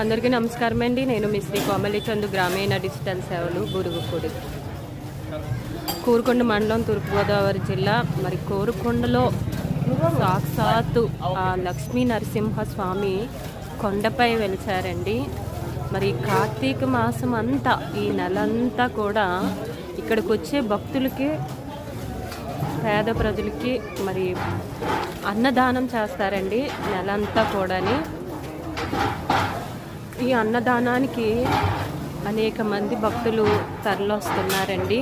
అందరికీ నమస్కారం అండి. నేను మీ శ్రీ కోమలి చందు గ్రామీణ డిజిటల్ సేవలు గురుగుపూడి. కూరుకొండ మండలం తూర్పుగోదావరి జిల్లా మరి కోరుకొండలో సాక్షాత్తు ఆ లక్ష్మీ నరసింహస్వామి కొండపై వెలిచారండి. మరి కార్తీక మాసం అంతా ఈ నెలంతా కూడా ఇక్కడికి వచ్చే భక్తులకి పేద ప్రజలకి మరి అన్నదానం చేస్తారండి నెలంతా కూడాని. ఈ అన్నదానానికి అనేక మంది భక్తులు తరలొస్తున్నారండి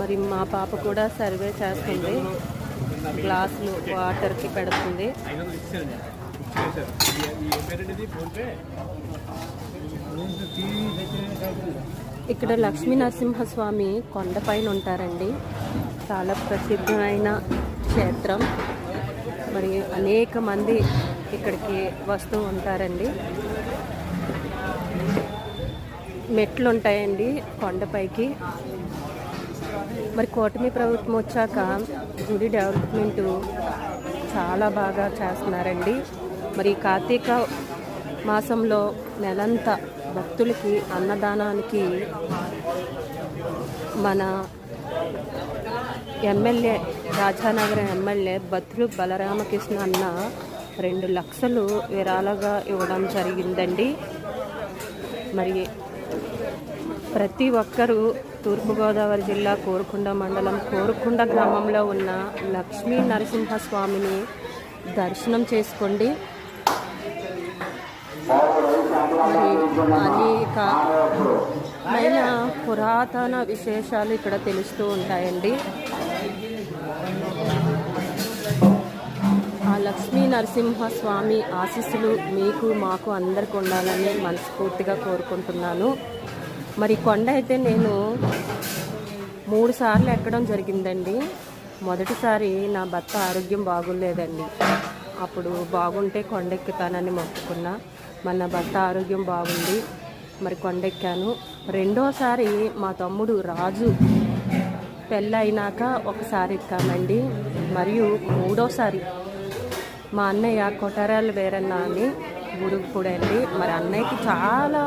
మరి మా పాప కూడా సర్వే చేస్తుంది. గ్లాసులు వాటర్కి పెడుతుంది. ఇక్కడ లక్ష్మీ నరసింహస్వామి కొండపైన ఉంటారండి. చాలా ప్రసిద్ధమైన క్షేత్రం. మరి అనేక మంది ఇక్కడికి వస్తూ ఉంటారండి. మెట్లు ఉంటాయండి కొండపైకి. మరి కూటమి ప్రభుత్వం వచ్చాక గుడి డెవలప్మెంట్ చాలా బాగా చేస్తున్నారండి. మరి కార్తీక మాసంలో నెలంతా భక్తులకి అన్నదానానికి మన ఎమ్మెల్యే రాజానగరం ఎమ్మెల్యే బత్తులు బలరామకృష్ణ అన్న రెండు లక్షలు విరాళగా ఇవ్వడం జరిగిందండి. మరి ప్రతి ఒక్కరూ తూర్పుగోదావరి జిల్లా కోరుకొండ మండలం కోరుకొండ గ్రామంలో ఉన్న లక్ష్మీ నరసింహస్వామిని దర్శనం చేసుకోండి. మరి అనేకమైన పురాతన విశేషాలు ఇక్కడ తెలుస్తూ ఉంటాయండి. లక్ష్మీ నరసింహస్వామి ఆశీస్సులు మీకు మాకు అందరికి ఉండాలని మనస్ఫూర్తిగా కోరుకుంటున్నాను. మరి కొండ అయితే నేను మూడు సార్లు ఎక్కడం జరిగిందండి. మొదటిసారి నా భర్త ఆరోగ్యం బాగులేదండి. అప్పుడు బాగుంటే కొండెక్కుతానని మొక్కుకున్నా. మన భర్త ఆరోగ్యం బాగుంది మరి కొండెక్కాను. రెండోసారి మా తమ్ముడు రాజు పెళ్ళైనాక ఒకసారి ఎక్కామండి. మరియు మూడోసారి మా అన్నయ్య కొటారాలు వేరన్నా అని గురుగుపూడండి మరి అన్నయ్యకి చాలా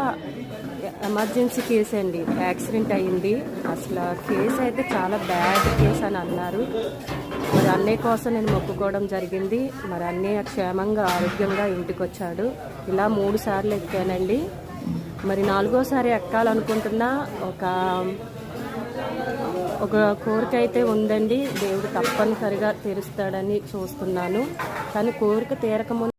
ఎమర్జెన్సీ కేసు అండి. యాక్సిడెంట్ అయ్యింది అసలు కేసు అయితే చాలా బ్యాడ్ కేసు అని అన్నారు. మరి అన్నయ్య కోసం నేను మొక్కుకోవడం జరిగింది. మరి అన్నయ్య క్షేమంగా ఆరోగ్యంగా ఇంటికి వచ్చాడు ఇలా మూడు సార్లు ఎక్కానండి. మరి నాలుగోసారి ఎక్కాలనుకుంటున్నా ఒక ఒక కోరిక అయితే ఉందండి. దేవుడు తప్పనిసరిగా తీరుస్తాడని చూస్తున్నాను. కానీ కోరిక తీరకముందు